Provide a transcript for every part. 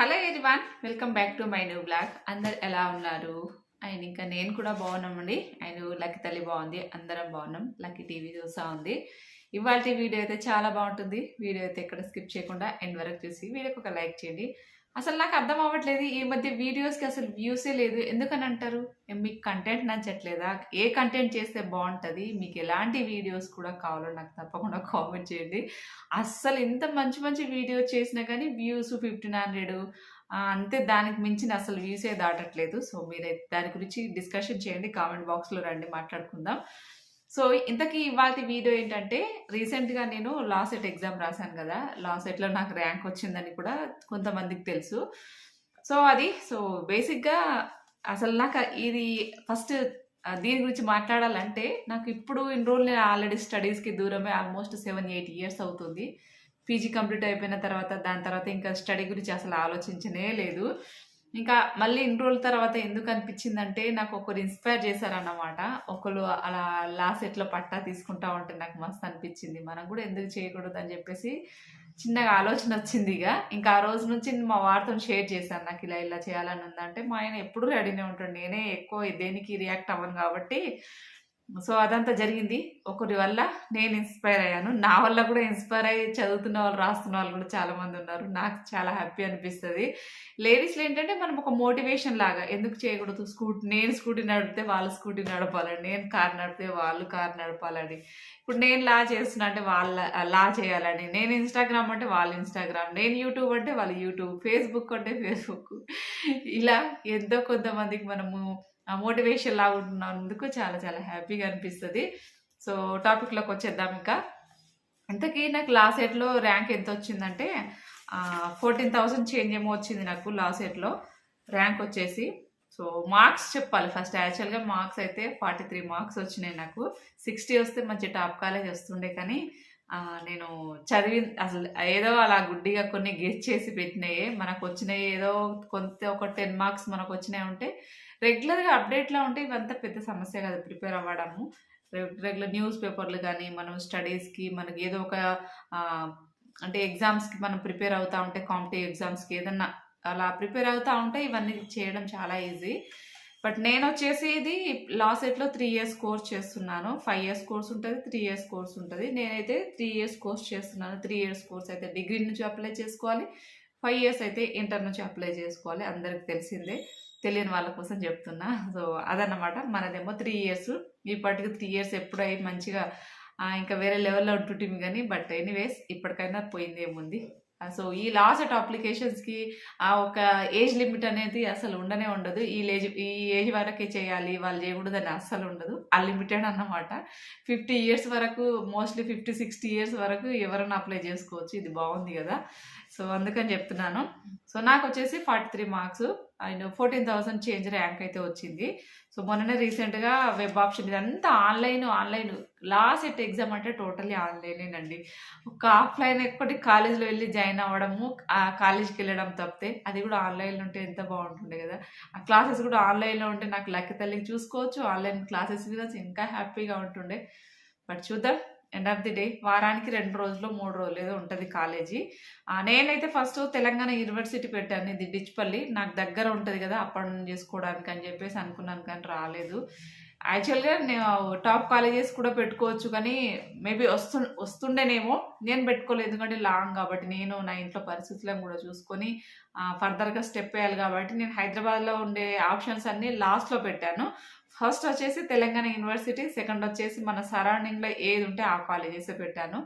Hello everyone welcome back to my new vlog. అందరు ఎలా ఉన్నారు? అండ్ ఇంకా నేను కూడా బాగున్నామండి. అండ్ లక్కీ తల్లి బాగుంది అందరం బాగున్నాం. లక్కీ టీవీ చూసా ఉంది. ఇవాళ వీడియో అయితే చాలా బాగుంటుంది. వీడియో అయితే ఎక్కడ స్కిప్ చేయకుండా ఎండ్ వరకు చూసి వీడియోకి ఒక లైక్ చేయండి. అసలు నాకు అర్థం అవ్వట్లేదు. ఈ మధ్య వీడియోస్కి అసలు వ్యూసే లేదు. ఎందుకని అంటారు? మీకు కంటెంట్ నచ్చట్లేదా? ఏ కంటెంట్ చేస్తే బాగుంటుంది? మీకు ఎలాంటి వీడియోస్ కూడా కావాలో నాకు తప్పకుండా కామెంట్ చేయండి. అస్సలు ఇంత మంచి మంచి వీడియో చేసినా కానీ వ్యూస్ ఫిఫ్టీన్ హండ్రెడ్ అంతే దానికి మించిన అసలు వ్యూసే దాటట్లేదు. సో మీరు దాని గురించి డిస్కషన్ చేయండి. కామెంట్ బాక్స్లో రండి మాట్లాడుకుందాం. సో ఇంతకీ ఇవాళ వీడియో ఏంటంటే రీసెంట్గా నేను లా సెట్ ఎగ్జామ్ రాశాను కదా లా సెట్లో నాకు ర్యాంక్ వచ్చిందని కూడా కొంతమందికి తెలుసు. సో అది సో బేసిక్గా అసలు నాకు ఇది ఫస్ట్ దీని గురించి మాట్లాడాలంటే నాకు ఇప్పుడు ఇన్ని రోజులు నేను ఆల్రెడీ స్టడీస్కి దూరమే ఆల్మోస్ట్ సెవెన్ ఎయిట్ ఇయర్స్ అవుతుంది. పీజీ కంప్లీట్ అయిపోయిన తర్వాత దాని తర్వాత ఇంకా స్టడీ గురించి అసలు ఆలోచించనే లేదు. ఇంకా మళ్ళీ ఇన్ని రోజుల తర్వాత ఎందుకు అనిపించిందంటే నాకు ఒకరు ఇన్స్పైర్ చేశారన్నమాట. ఒకరు అలా లాస్ట్ ఎట్లా పట్టా తీసుకుంటా ఉంటే నాకు మస్తు అనిపించింది. మనం కూడా ఎందుకు చేయకూడదు అని చెప్పేసి చిన్నగా ఆలోచన వచ్చింది ఇక. ఇంకా ఆ రోజు నుంచి మా వారితో షేర్ చేశాను. నాకు ఇలా ఇలా చేయాలని ఉందంటే మా ఆయన ఎప్పుడు రెడీనే ఉంటాడు. నేనే ఎక్కువ దేనికి రియాక్ట్ అవ్వను కాబట్టి సో అదంతా జరిగింది. ఒకరి వల్ల నేను ఇన్స్పైర్ అయ్యాను. నా వల్ల కూడా ఇన్స్పైర్ అయ్యి చదువుతున్న వాళ్ళు రాస్తున్న వాళ్ళు కూడా చాలామంది ఉన్నారు. నాకు చాలా హ్యాపీ అనిపిస్తుంది. లేడీస్లో ఏంటంటే మనం ఒక మోటివేషన్ లాగా ఎందుకు చేయకూడదు? స్కూటీ నేను స్కూటీ నడిపితే వాళ్ళు స్కూటీ నడపాలని నేను కార్ నడిపితే వాళ్ళు కార్ నడపాలని ఇప్పుడు నేను లా చేస్తున్నా అంటే వాళ్ళ లా చేయాలని నేను ఇన్స్టాగ్రామ్ అంటే వాళ్ళు ఇన్స్టాగ్రామ్ నేను యూట్యూబ్ అంటే వాళ్ళు యూట్యూబ్ ఫేస్బుక్ అంటే ఫేస్బుక్ ఇలా ఎంతో కొంతమందికి మనము మోటివేషన్ లాగా ఉన్నందుకు చాలా చాలా హ్యాపీగా అనిపిస్తుంది. సో టాపిక్లోకి వచ్చేద్దాం ఇంకా. ఇంతకీ నాకు లాస్ట్ ఎయిట్లో ర్యాంక్ ఎంత వచ్చిందంటే ఫోర్టీన్ థౌసండ్ చేంజ్ ఏమో వచ్చింది నాకు లాస్ట్ ఎయిట్లో ర్యాంక్ వచ్చేసి సో మార్క్స్ చెప్పాలి. ఫస్ట్ యాక్చువల్గా మార్క్స్ అయితే ఫార్టీ త్రీ మార్క్స్ వచ్చినాయి నాకు. సిక్స్టీ వస్తే మంచి టాప్ కాలేజ్ వస్తుండే కానీ నేను చదివి అసలు ఏదో అలా గుడ్డిగా కొన్ని గెస్ట్ చేసి పెట్టినాయి. మనకు వచ్చినాయి ఏదో కొంత ఒక టెన్ మార్క్స్ మనకు వచ్చినాయి ఉంటే రెగ్యులర్గా అప్డేట్లో ఉంటే ఇవంతా పెద్ద సమస్య కదా. ప్రిపేర్ అవ్వడము. రెగ్యులర్ న్యూస్ పేపర్లు కానీ మనం స్టడీస్కి మనకి ఏదో ఒక అంటే ఎగ్జామ్స్కి మనం ప్రిపేర్ అవుతూ ఉంటే కాంపిటేటివ్ ఎగ్జామ్స్కి ఏదన్నా అలా ప్రిపేర్ అవుతూ ఉంటే ఇవన్నీ చేయడం చాలా ఈజీ. బట్ నేను వచ్చేసి ఇది లా సెట్లో త్రీ ఇయర్స్ కోర్స్ చేస్తున్నాను. ఫైవ్ ఇయర్స్ కోర్స్ ఉంటుంది త్రీ ఇయర్స్ కోర్స్ ఉంటుంది. నేనైతే త్రీ ఇయర్స్ కోర్స్ చేస్తున్నాను. త్రీ ఇయర్స్ కోర్స్ అయితే డిగ్రీ నుంచి అప్లై చేసుకోవాలి. ఫైవ్ ఇయర్స్ అయితే ఇంటర్ నుంచి అప్లై చేసుకోవాలి. అందరికి తెలిసిందే. తెలియని వాళ్ళ కోసం చెప్తున్నా. సో అదన్నమాట. మనదేమో త్రీ ఇయర్స్ ఇప్పటికి త్రీ ఇయర్స్ ఎప్పుడై మంచిగా ఇంకా వేరే లెవెల్లో ఉంటుంటుంది కానీ బట్ ఎనీవేస్ ఇప్పటికైనా పోయింది ఏముంది Uh, సో ఈ లాస్ట్ అప్లికేషన్స్కి ఆ ఒక ఏజ్ లిమిట్ అనేది అసలు ఉండనే ఉండదు. ఈ ఏజ్ ఈ ఏజ్ వరకే చేయాలి వాళ్ళు చేయకూడదని అస్సలు ఉండదు. అన్లిమిటెడ్ అన్నమాట. ఫిఫ్టీ ఇయర్స్ వరకు మోస్ట్లీ ఫిఫ్టీ సిక్స్టీ ఇయర్స్ వరకు ఎవరైనా అప్లై చేసుకోవచ్చు. ఇది బాగుంది కదా. సో అందుకని చెప్తున్నాను. సో నాకు వచ్చేసి forty three marks and fourteen thousand change rank అయితే వచ్చింది. సో మొన్ననే రీసెంట్గా వెబ్ ఆప్షన్ ఇదంతా online online last set exam అంటే టోటలీ ఆన్లైనేనండి. ఒక ఆఫ్లైన్ ఎక్కటి కాలేజ్లో వెళ్ళి జాయిన్ అవ్వడము ఆ కాలేజ్కి వెళ్ళడం తప్పితే అది కూడా ఆన్లైన్లో ఉంటే ఎంత బాగుంటుండే కదా. ఆ క్లాసెస్ కూడా ఆన్లైన్లో ఉంటే నాకు లక్క తల్లికి చూసుకోవచ్చు ఆన్లైన్ క్లాసెస్ మీద ఇంకా హ్యాపీగా ఉంటుండే. బట్ చూద్దాం ఎండ్ ఆఫ్ ది డే వారానికి రెండు రోజులు మూడు రోజులు ఏదో ఉంటుంది కాలేజీ. నేనైతే ఫస్ట్ తెలంగాణ యూనివర్సిటీ పెట్టాను ఇది డిచ్పల్లి. నాకు దగ్గర ఉంటుంది కదా అప్పటి చేసుకోవడానికి అని చెప్పేసి అనుకున్నాను కానీ రాలేదు. యాక్చువల్గా నేను టాప్ కాలేజెస్ కూడా పెట్టుకోవచ్చు కానీ మేబీ వస్తు వస్తుండేనేమో. నేను పెట్టుకోలేదు ఎందుకంటే లాంగ్ కాబట్టి నేను నా ఇంట్లో పరిస్థితులను కూడా చూసుకొని ఫర్దర్గా స్టెప్ వేయాలి కాబట్టి నేను హైదరాబాద్లో ఉండే ఆప్షన్స్ అన్నీ లాస్ట్లో పెట్టాను. ఫస్ట్ వచ్చేసి తెలంగాణ యూనివర్సిటీ సెకండ్ వచ్చేసి మన సరౌండింగ్లో ఏది ఉంటే ఆ కాలేజెస్ పెట్టాను.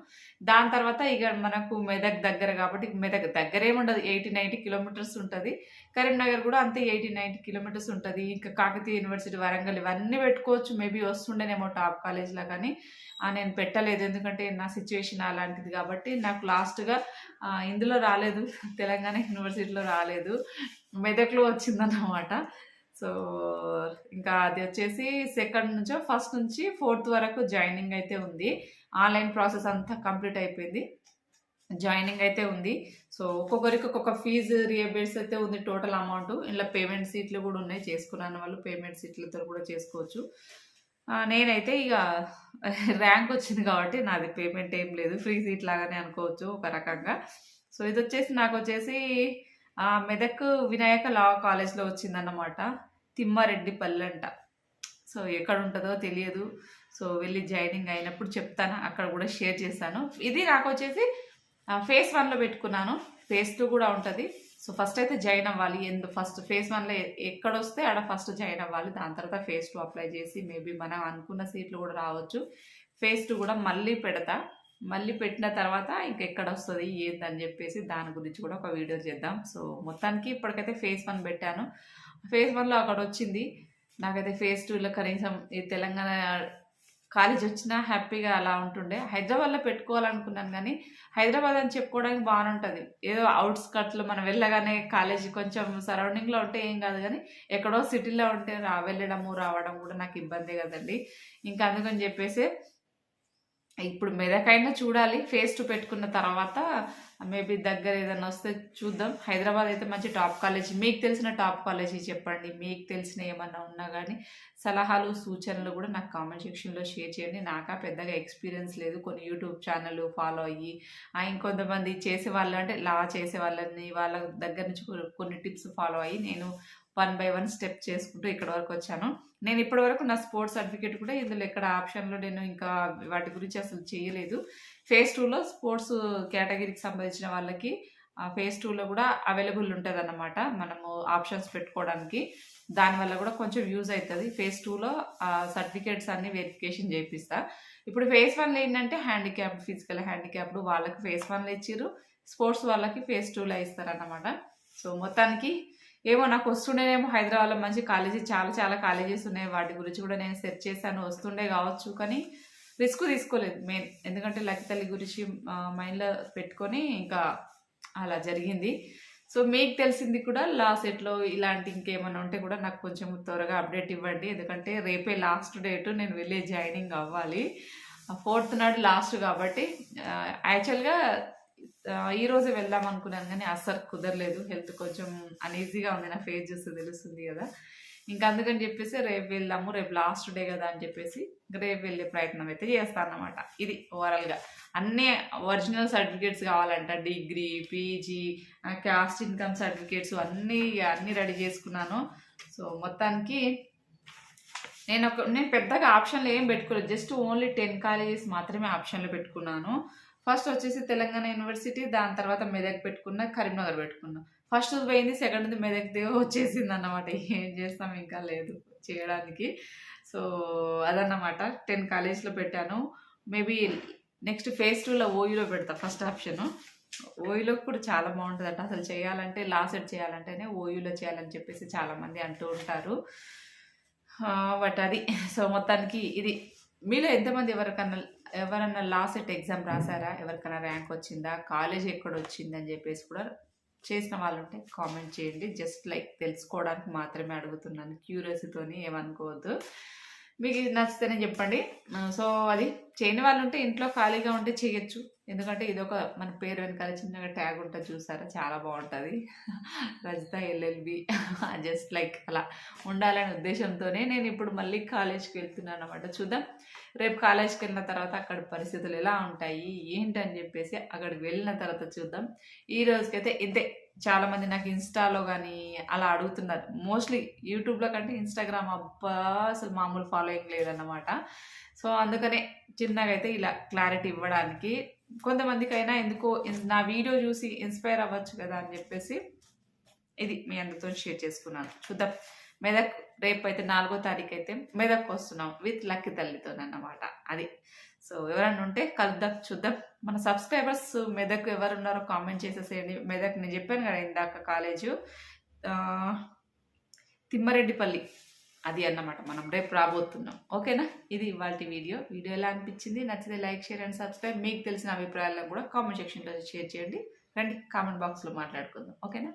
దాని తర్వాత ఇక మనకు మెదక్ దగ్గర కాబట్టి మెదక్ దగ్గర ఏముండదు ఎయిటీ నైంటీ కిలోమీటర్స్ ఉంటుంది. కరీంనగర్ కూడా అంతే ఎయిటీ నైంటీ కిలోమీటర్స్ ఉంటుంది. ఇంకా కాకతీయ యూనివర్సిటీ వరంగల్ ఇవన్నీ పెట్టుకోవచ్చు. మేబీ వస్తుండేనేమో టాప్ కాలేజ్లో కానీ. నేను పెట్టలేదు. ఎందుకంటే నా సిచ్యువేషన్ అలాంటిది కాబట్టి నాకు లాస్ట్గా ఇందులో రాలేదు. తెలంగాణ యూనివర్సిటీలో రాలేదు. మెదక్లో వచ్చిందన్నమాట. సో ఇంకా అది వచ్చేసి సెకండ్ నుంచో ఫస్ట్ నుంచి ఫోర్త్ వరకు జాయినింగ్ అయితే ఉంది. ఆన్లైన్ ప్రాసెస్ అంతా కంప్లీట్ అయిపోయింది. జాయినింగ్ అయితే ఉంది. సో ఒక్కొక్కరికి ఒక్కొక్క ఫీజు రియబేట్స్ అయితే ఉంది టోటల్ అమౌంట్ ఇలా పేమెంట్ సీట్లు కూడా ఉన్నాయి. చేసుకున్నాను వాళ్ళు పేమెంట్ సీట్లతో కూడా చేసుకోవచ్చు. నేనైతే ఇక ర్యాంక్ వచ్చింది కాబట్టి నాది పేమెంట్ ఏం లేదు. ఫ్రీ సీట్ లాగానే అనుకోవచ్చు ఒక రకంగా. సో ఇది వచ్చేసి నాకు వచ్చేసి మెదక్ వినాయక లా కాలేజ్లో వచ్చిందన్నమాట. తిమ్మారెడ్డిపల్లి అంట. సో ఎక్కడ ఉంటుందో తెలియదు. సో వెళ్ళి జాయినింగ్ అయినప్పుడు చెప్తాను. అక్కడ కూడా షేర్ చేస్తాను ఇది నాకు వచ్చేసి ఫేస్ వన్లో పెట్టుకున్నాను. ఫేస్ టూ కూడా ఉంటుంది. సో ఫస్ట్ అయితే జాయిన్ అవ్వాలి. ఎందు ఫస్ట్ ఫేస్ వన్లో ఎక్కడ వస్తే ఆడ ఫస్ట్ జాయిన్ అవ్వాలి. దాని తర్వాత ఫేస్ టూ అప్లై చేసి మేబీ మనం అనుకున్న సీట్లు కూడా రావచ్చు. ఫేస్ టూ కూడా మళ్ళీ పెడతా. మళ్ళీ పెట్టిన తర్వాత ఇంకెక్కడ వస్తుంది ఏందని చెప్పేసి దాని గురించి కూడా ఒక వీడియో చేద్దాం. సో మొత్తానికి ఇప్పటికైతే ఫేస్ వన్ పెట్టాను. ఫేస్ వన్లో అక్కడ వచ్చింది నాకైతే ఫేస్ టూలో కనీసం ఈ తెలంగాణ కాలేజ్ వచ్చినా హ్యాపీగా అలా ఉంటుండే. హైదరాబాద్లో పెట్టుకోవాలనుకున్నాను కానీ హైదరాబాద్ అని చెప్పుకోవడానికి బాగానే ఉంటుంది ఏదో అవుట్స్కట్లో మనం వెళ్ళగానే కాలేజీ కొంచెం సరౌండింగ్లో ఉంటే ఏం కాదు కానీ ఎక్కడో సిటీలో ఉంటే రా వెళ్ళడము రావడం కూడా నాకు ఇబ్బంది కదండి. ఇంకా అందుకని చెప్పేసి ఇప్పుడు మెదకైనా చూడాలి ఫేస్ టు పెట్టుకున్న తర్వాత మేబీ దగ్గర ఏదైనా వస్తే చూద్దాం. హైదరాబాద్ అయితే మంచి టాప్ కాలేజీ. మీకు తెలిసిన టాప్ కాలేజీ చెప్పండి. మీకు తెలిసిన ఏమన్నా ఉన్నా కానీ సలహాలు సూచనలు కూడా నాకు కామెంట్ సెక్షన్లో షేర్ చేయండి. నాకా పెద్దగా ఎక్స్పీరియన్స్ లేదు. కొన్ని యూట్యూబ్ ఛానల్ ఫాలో అయ్యి ఇంకొంతమంది చేసేవాళ్ళు అంటే లా చేసే వాళ్ళని వాళ్ళ దగ్గర నుంచి కొన్ని- కొన్ని టిప్స్ ఫాలో అయ్యి నేను వన్ బై వన్ స్టెప్ చేసుకుంటూ ఇక్కడ వరకు వచ్చాను. నేను ఇప్పటి వరకు నా స్పోర్ట్స్ సర్టిఫికేట్ కూడా ఇందులో ఎక్కడ ఆప్షన్లో నేను ఇంకా వాటి గురించి అసలు చేయలేదు. ఫేజ్ టూలో స్పోర్ట్స్ కేటగిరీకి సంబంధించిన వాళ్ళకి ఫేజ్ టూలో కూడా అవైలబుల్ ఉంటుంది అన్నమాట మనము ఆప్షన్స్ పెట్టుకోవడానికి. దానివల్ల కూడా కొంచెం యూజ్ అవుతుంది ఫేజ్ టూలో సర్టిఫికేట్స్ అన్ని వెరిఫికేషన్ చేపిస్తా. ఇప్పుడు ఫేజ్ వన్లో ఏంటంటే హ్యాండిక్యాప్ ఫిజికల్ హ్యాండిక్యాప్డ్ వాళ్ళకి ఫేజ్ వన్లో ఇచ్చారు స్పోర్ట్స్ వాళ్ళకి ఫేజ్ టూలో ఇస్తారన్నమాట. సో మొత్తానికి ఏమో నాకు వస్తుండేనేమో హైదరాబాద్లో మంచి కాలేజీ చాలా చాలా కాలేజెస్ ఉన్నాయి. వాటి గురించి కూడా నేను సెర్చ్ చేశాను. వస్తుండే కావచ్చు కానీ రిస్క్ తీసుకోలేదు మెయిన్. ఎందుకంటే లక్కి తల్లి గురించి మైండ్లో పెట్టుకొని ఇంకా అలా జరిగింది. సో మీకు తెలిసింది కూడా లా సెట్లో ఇలాంటి ఇంకేమైనా ఉంటే కూడా నాకు కొంచెం త్వరగా అప్డేట్ ఇవ్వండి. ఎందుకంటే రేపే లాస్ట్ డేట్ నేను వెళ్ళి జాయినింగ్ అవ్వాలి. ఫోర్త్ నాడు లాస్ట్ కాబట్టి యాక్చువల్గా ఈరోజు వెళ్దాం అనుకున్నాను కానీ అసలు కుదరలేదు. హెల్త్ కొంచెం అనీజీగా ఉంది. నా ఫేస్ చూస్తే తెలుస్తుంది కదా. ఇంకా అందుకని చెప్పేసి రేపు వెళ్దాము రేపు లాస్ట్ డే కదా అని చెప్పేసి రేపు వెళ్ళే ప్రయత్నం అయితే చేస్తాను అనమాట ఇది ఓవరాల్గా అన్ని ఒరిజినల్ సర్టిఫికేట్స్ కావాలంట degree PG caste income certificates అన్నీ అన్నీ రెడీ చేసుకున్నాను. సో మొత్తానికి నేను ఒక నేను పెద్దగా ఆప్షన్లు ఏం పెట్టుకోలేదు. జస్ట్ ఓన్లీ టెన్ కాలేజెస్ మాత్రమే ఆప్షన్లు పెట్టుకున్నాను. ఫస్ట్ వచ్చేసి తెలంగాణ యూనివర్సిటీ దాని తర్వాత మెదక్ పెట్టుకున్నా కరీంనగర్ పెట్టుకున్నా. ఫస్ట్ పోయింది సెకండ్ మెదక్ వచ్చేసింది అన్నమాట. ఏం చేస్తాం ఇంకా లేదు చేయడానికి. సో అదన్నమాట. టెన్ కాలేజ్లో పెట్టాను. మేబీ నెక్స్ట్ ఫేజ్ టూలో ఓయూలో పెడతా ఫస్ట్ ఆప్షన్. ఓయూలో కూడా చాలా బాగుంటుందంట. అసలు చేయాలంటే లాసెట్ చేయాలంటేనే ఓయూలో చేయాలని చెప్పేసి చాలామంది అంటూ ఉంటారు. బట్ అది సో మొత్తానికి ఇది. మీలో ఎంతమంది ఎవరికన్నా ఎవరన్నా లాసెట్ ఎగ్జామ్ రాసారా? ఎవరికైనా ర్యాంక్ వచ్చిందా? కాలేజ్ ఎక్కడ వచ్చింది అని చెప్పేసి కూడా చేసిన వాళ్ళు ఉంటే కామెంట్ చేయండి. జస్ట్ లైక్ తెలుసుకోవడానికి మాత్రమే అడుగుతున్నాను. క్యూరియాసిటీతోని ఏమనుకోవద్దు. మీకు ఇది నచ్చితేనే చెప్పండి. సో అది చేయని వాళ్ళు ఉంటే ఇంట్లో ఖాళీగా ఉంటే చేయొచ్చు. ఎందుకంటే ఇది ఒక మన పేరు వెనకాల చిన్నగా ట్యాగ్ ఉంటుంది చూసారా? చాలా బాగుంటుంది. రజిత ఎల్ఎల్బి జస్ట్ లైక్ అలా ఉండాలనే ఉద్దేశంతోనే నేను ఇప్పుడు మళ్ళీ కాలేజ్కి వెళ్తున్నాను అనమాట చూద్దాం. రేపు కాలేజ్కి వెళ్ళిన తర్వాత అక్కడ పరిస్థితులు ఎలా ఉంటాయి? ఏంటని చెప్పేసి అక్కడికి వెళ్ళిన తర్వాత చూద్దాం. ఈ రోజుకైతే ఇంతే చాలా మంది నాకు ఇన్స్టాలో కానీ అలా అడుగుతున్నారు. మోస్ట్లీ యూట్యూబ్లో కంటే ఇన్స్టాగ్రామ్ అబ్బా అసలు మామూలు ఫాలోయింగ్ లేదన్నమాట. సో అందుకనే చిన్నగా అయితే ఇలా క్లారిటీ ఇవ్వడానికి కొంతమందికైనా ఎందుకో నా వీడియో చూసి ఇన్స్పైర్ అవ్వచ్చు కదా అని చెప్పేసి ఇది మీ అందరితో షేర్ చేసుకున్నాను. చూద్దాం. మెదక్ రేపు అయితే నాలుగో తారీఖు అయితే మెదక్ వస్తున్నాం విత్ లక్కి తల్లితో అన్నమాట అది. సో ఎవరైనా ఉంటే కలుద్దాం చూద్దాం. మన సబ్స్క్రైబర్స్ మెదక్ ఎవరు ఉన్నారో కామెంట్ చేసేసేయండి. మెదక్ నేను చెప్పాను కదా ఇందాక కాలేజు. తిమ్మారెడ్డిపల్లి. అది అన్నమాట. మనం రేపు రాబోతున్నాం. ఓకేనా? ఇది ఇవాళ వీడియో. వీడియో ఎలా అనిపించింది? నచ్చితే లైక్ షేర్ అండ్ సబ్స్క్రైబ్. మీకు తెలిసిన అభిప్రాయాలను కూడా కామెంట్ సెక్షన్లో షేర్ చేయండి. రండి కామెంట్ బాక్స్లో మాట్లాడుకుందాం. ఓకేనా?